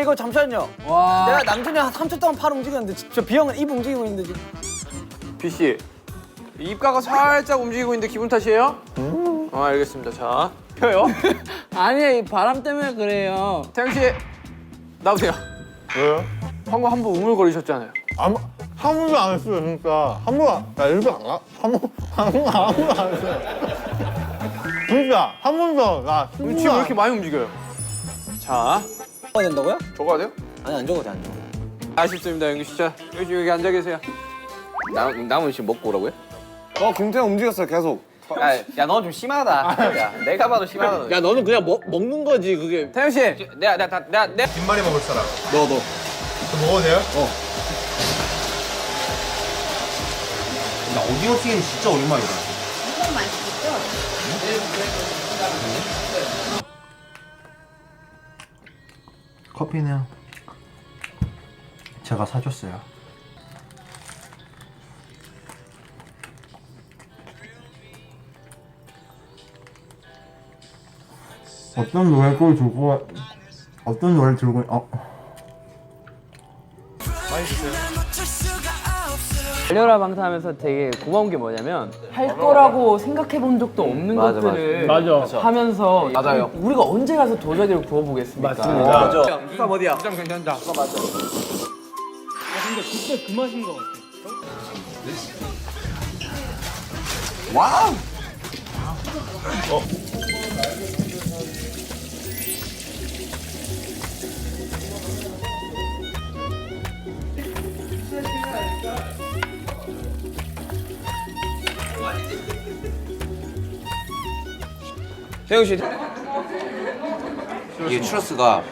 이거 잠시만요. 내가 남준이 한 3초 동안 팔 움직였는데 저 비형은 입 움직이고 있는데 지금. B 씨 입가가 살짝 움직이고 있는데 기분 탓이에요? 어 알겠습니다. 자 펴요. 아니 바람 때문에 그래요. 태영 씨 나오세요. 왜요? 방금 한 번 우물거리셨잖아요. 아무 한 번도 안 했어요 진짜 한 번, 나 일부러 안 가? 한 번, 한 번, 한 번도 안 했어요 진짜 한 번도 나 지금 왜 이렇게 많이 움직여요? 자 뭐가 된다고요? 적어야 돼요? 아니 안 적어도 돼, 안 적어. 아쉽습니다 영규 씨. 자 여기 여기 앉아 계세요. 남, 남은 지금 먹고 오라고요? 어 김태형 움직였어요 계속 야, 야, 너 좀 심하다. 야, 내가 봐도 심하다. 야 너는 그냥 먹, 먹는 거지 그게. 태영 씨 내가, 내가, 다- 내가, 내가. 김말이 먹을 사람 너 너. 저 먹어도 돼요? 어 나 오징어 튀김 진짜 오랜만이다. 커피는 제가 사줬어요. 어떤 노래를 들고 어떤 노래를 들고 어 달려라 방탄하면서 되게 고마운 게 뭐냐면 할 거라고 생각해 본 적도 없는 것들을 하면서 맞아요. 우리가 언제 가서 도자기를 구워보겠습니까? 수갑 어디야? 좀 괜찮다. 태영 씨. 이게 추러스가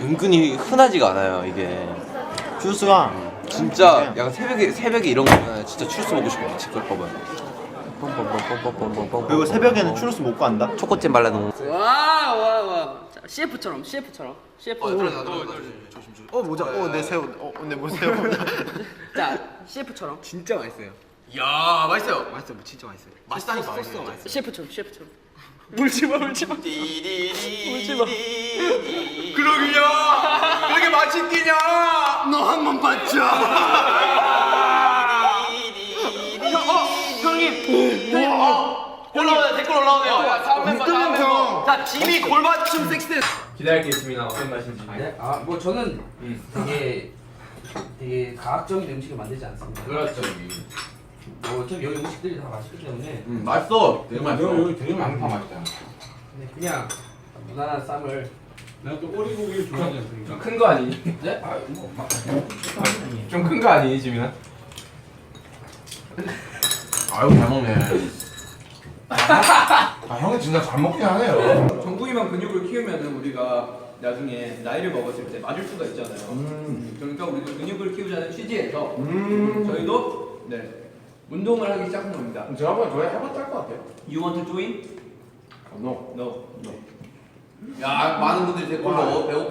은근히 흔하지가 않아요, 이게. 주스가 진짜 약간 새벽에, 새벽에 이런 거 보면 진짜 추러스 먹고 싶어. 집걸 거면. 그리고 새벽에는 추러스 못 간다. 초코잼 발라놓은 거. 와와 와. CF처럼 CF처럼 CF. 어 모자. 어내 새우. 어내뭐 새우. 자 CF처럼 진짜 맛있어요. 야 맛있어요. 맛있어. 뭐 진짜 맛있어요. 맛있다니까. 맛있어. CF처럼 CF처럼. 물지 마 물지 마. 그러기야. 그렇게 맛있기냐? 너 한 번 봤자. 올라오네, 댓글 올라오네요. 자 지미 골맞춤 섹스. 기다리겠습니다. 어떤 맛인지. 아, 뭐 저는 되게 되게 과학적인 음식을 만들지 않습니다. 그렇죠. 뭐 어차피 여기 음식들이 다 맛있기 때문에 맛있어. 되게 맛있어. 여기 되게 많다 맛있다. 그냥 무난한 쌈을 내가 또 오리고기 좋아하지 않습니까? 큰 거 아니? 네? 아, 뭐좀큰 거 아니니 지민아? 아유 잘 먹네. 아 형이 진짜 잘 먹긴 하네요. 정국이만 근육을 키우면은 우리가 나중에 나이를 먹었을 때 맞을 수가 있잖아요. 그러니까 우리도 근육을 키우자는 취지에서 저희도 네 운동을 하기 시작한 겁니다. 제가 한번 저희 해봤자 할것 같아요. You want to join? No. No. 야, 많은 분들이 댓글로 배고